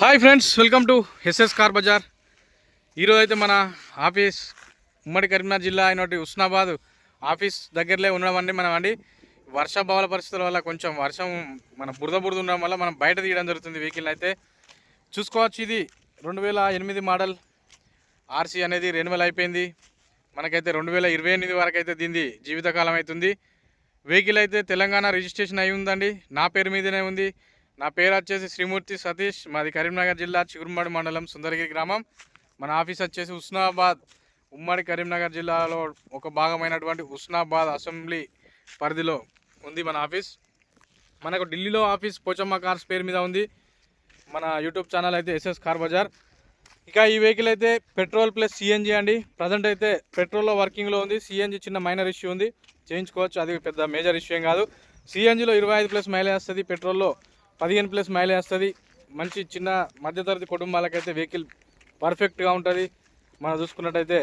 Hi friends welcome to S S car bazaar ఈరోజు అయితే మన ఆఫీస్ ఉమ్మడి కరీంనగర్ జిల్లా అయినటువంటి ఉస్నాబాద్ ఆఫీస్ దగ్గరలో ఉండడం అండి మనం అండి. వర్షాభావాల పరిస్థితుల వల్ల కొంచెం వర్షం మన బురద బురద ఉండడం వల్ల మనం బయట తీయడం జరుగుతుంది వెహికల్ అయితే. చూసుకోవచ్చు ఇది రెండు వేల ఎనిమిది మోడల్ ఆర్సీ అనేది రెన్యువల్ అయిపోయింది. మనకైతే రెండు వేల ఇరవై ఎనిమిది వరకు అయితే దీనిది జీవితకాలం అవుతుంది. వెహికల్ అయితే తెలంగాణ రిజిస్ట్రేషన్ అయి ఉందండి. నా పేరు మీదనే ఉంది. నా పేరు వచ్చేసి శ్రీమూర్తి సతీష్. మాది కరీంనగర్ జిల్లా చిగురుమాడి మండలం సుందరగిరి గ్రామం. మన ఆఫీస్ వచ్చేసి హుస్నాబాద్. ఉమ్మడి కరీంనగర్ జిల్లాలో ఒక భాగమైనటువంటి హుస్నాబాద్ అసెంబ్లీ పరిధిలో ఉంది మన ఆఫీస్. మనకు ఢిల్లీలో ఆఫీస్ పోచమ్మ కార్స్ పేరు మీద ఉంది. మన యూట్యూబ్ ఛానల్ అయితే ఎస్ఎస్ కార్ బజార్. ఇక ఈ వెహికల్ అయితే పెట్రోల్ ప్లస్ సిఎన్జి అండి. ప్రజెంట్ అయితే పెట్రోల్లో వర్కింగ్లో ఉంది. సిఎన్జి చిన్న మైనర్ ఇష్యూ ఉంది. చేయించుకోవచ్చు. అది పెద్ద మేజర్ ఇష్యూ ఏం కాదు. సిఎన్జిలో ఇరవై ఐదు ప్లస్ మైలేజ్ వస్తుంది పెట్రోల్లో. పదిహేను ప్లస్ మైలేజ్ వస్తుంది. మంచి చిన్న మధ్యతరగతి కుటుంబాలకైతే వెహికల్ పర్ఫెక్ట్గా ఉంటుంది. మనం చూసుకున్నట్టయితే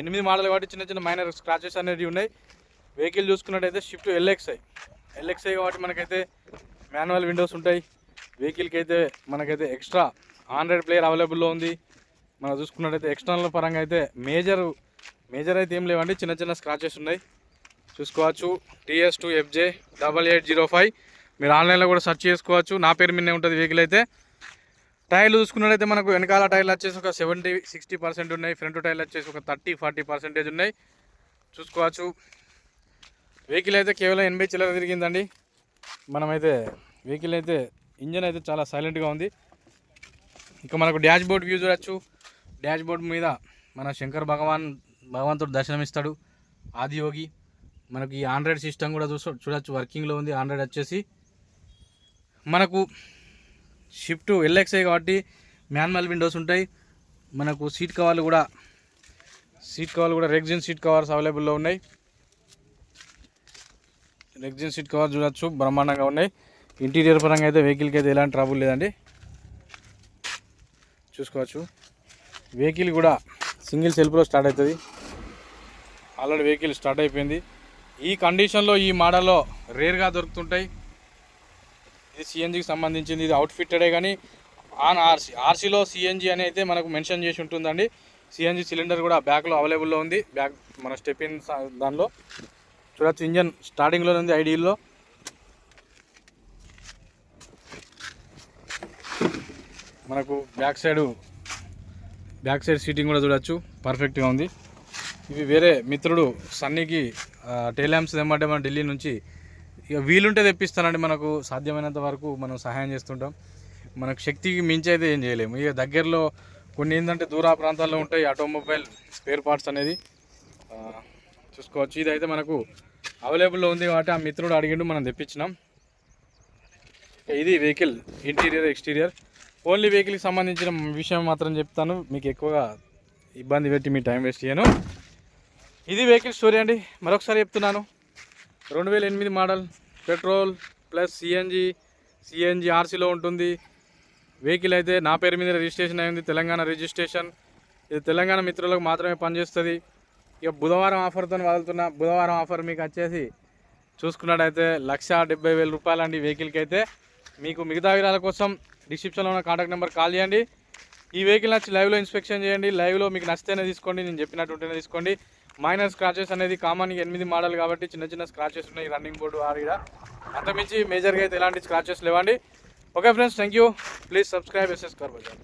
ఎనిమిది మోడల్ కాబట్టి చిన్న చిన్న మైనర్ స్క్రాచెస్ అనేవి ఉన్నాయి. వెహికల్ చూసుకున్నట్టయితే షిఫ్ట్ ఎల్ఎక్స్ఐ. ఎల్ఎక్స్ఐ కాబట్టి మనకైతే మాన్యువల్ విండోస్ ఉంటాయి. వెహికల్కి అయితే మనకైతే ఎక్స్ట్రా ఆండ్రాయిడ్ ప్లేయర్ అవైలబుల్లో ఉంది. మనం చూసుకున్నట్టయితే ఎక్స్టర్నల్ పరంగా అయితే మేజర్ మేజర్ అయితే ఏం లేవండి. చిన్న చిన్న స్క్రాచెస్ ఉన్నాయి. చూసుకోవచ్చు. TS two FJ double eight zero five. మీరు ఆన్లైన్లో కూడా సెర్చ్ చేసుకోవచ్చు. నా పేరు మీదనే ఉంటుంది వెహికల్ అయితే. టైర్లు చూసుకున్నట్లయితే మనకు వెనకాల టైర్లు వచ్చేసి ఒక సెవెంటీ సిక్స్టీ పర్సెంట్ ఉన్నాయి. ఫ్రంట్ టైర్లు వచ్చేసి ఒక థర్టీ ఫార్టీ పర్సెంటేజ్ ఉన్నాయి. చూసుకోవచ్చు. వెహికల్ అయితే కేవలం ఎనభై చిల్లర తిరిగిందండి. మనమైతే వెహికల్ అయితే ఇంజన్ అయితే చాలా సైలెంట్గా ఉంది. ఇంకా మనకు డాష్ బోర్డ్ వ్యూ చూడొచ్చు. డాష్ బోర్డ్ మీద మన శంకర్ భగవాన్ భగవంతుడు దర్శనమిస్తాడు. ఆదియోగి. మనకి ఆండ్రాయిడ్ సిస్టమ్ కూడా చూసు చూడొచ్చు. వర్కింగ్లో ఉంది. ఆండ్రాయిడ్ వచ్చేసి మనకు షిఫ్ట్ ఎల్ఎక్స్ఐ కాబట్టి మ్యాన్మల్ విండోస్ ఉంటాయి. మనకు సీట్ కవర్లు కూడా సీట్ కవర్లు కూడా రెగ్జిన్ సీట్ కవర్స్ అవైలబుల్లో ఉన్నాయి. రెగ్జిన్ సీట్ కవర్ చూడొచ్చు బ్రహ్మాండంగా ఉన్నాయి. ఇంటీరియర్ పరంగా అయితే వెహికల్కి అయితే ఎలాంటి ట్రబుల్ లేదండి. చూసుకోవచ్చు. వెహికల్ కూడా సింగిల్ సెల్ఫ్లో స్టార్ట్ అవుతుంది. ఆల్రెడీ వెహికల్ స్టార్ట్ అయిపోయింది. ఈ కండిషన్లో ఈ మోడల్లో రేర్గా దొరుకుతుంటాయి. ఇది సిఎన్జికి సంబంధించింది ఇది అవుట్ ఫిట్టెడే కానీ ఆన్ ఆర్సీ ఆర్సీలో సిఎన్జి అని అయితే మనకు మెన్షన్ చేసి ఉంటుందండి. సిఎన్జి సిలిండర్ కూడా బ్యాక్లో అవైలబుల్లో ఉంది. బ్యాక్ మన స్టెప్ ఇన్ దానిలో. చూడచ్చు ఇంజన్ స్టార్టింగ్లో ఉంది ఐడియల్లో మనకు back side back side seating కూడా చూడొచ్చు. పర్ఫెక్ట్గా ఉంది. ఇవి వేరే మిత్రుడు సన్నీకి టెల్ ల్యాంప్స్ తెమ్మంటే మన ఢిల్లీ నుంచి ఇక వీలుంటే తెప్పిస్తానండి మనకు సాధ్యమైనంత వరకు మనం సహాయం చేస్తుంటాం. మనకు శక్తికి మించి అయితే ఏం చేయలేము. ఇక దగ్గరలో కొన్ని ఏంటంటే దూర ప్రాంతాల్లో ఉంటాయి ఆటోమొబైల్ స్పేర్ పార్ట్స్ అనేది. చూసుకోవచ్చు. ఇది అయితే మనకు అవైలబుల్లో ఉంది కాబట్టి ఆ మిత్రుడు అడిగిండు మనం తెప్పించినాం. ఇది వెహికల్ ఇంటీరియర్ ఎక్స్టీరియర్. ఓన్లీ వెహికల్కి సంబంధించిన విషయం మాత్రం చెప్తాను. మీకు ఎక్కువగా ఇబ్బంది పెట్టి మీ టైం వేస్ట్ చేయను. ఇది వెహికల్ స్టోరీ అండి. మరొకసారి చెప్తున్నాను. రెండు వేల ఎనిమిది model petrol plus CNG CNG ఆర్సీలో ఉంటుంది. వెహికల్ అయితే నా పేరు మీద రిజిస్ట్రేషన్ అయింది తెలంగాణ రిజిస్ట్రేషన్. ఇది తెలంగాణ మిత్రులకు మాత్రమే పనిచేస్తుంది. ఇక బుధవారం ఆఫర్తో వదులుతున్న బుధవారం ఆఫర్ మీకు వచ్చేసి చూసుకున్నట్టయితే లక్ష డెబ్బై వేల రూపాయలండి వెహికల్కి అయితే. మీకు మిగతా వివరాల కోసం డిస్క్రిప్షన్లో ఉన్న కాంటాక్ట్ నెంబర్ కాల్ చేయండి. ఈ వెహికల్ నచ్చి లైవ్లో ఇన్స్పెక్షన్ చేయండి. లైవ్లో మీకు నచ్చితేనే తీసుకోండి నేను చెప్పినట్టు ఉంటేనే తీసుకోండి. మైనర్ స్క్రాచెస్ అనేది కామన్ ఎనిమిది మోడల్ కాబట్టి చిన్న చిన్న స్క్రాచెస్ ఉన్నాయి రన్నింగ్ బోర్డు ఆడిడ అంతమించి మేజర్గా అయితే ఎలాంటి స్క్రాచెస్ లేవండి. Okay friends thank you please subscribe SS car bazaar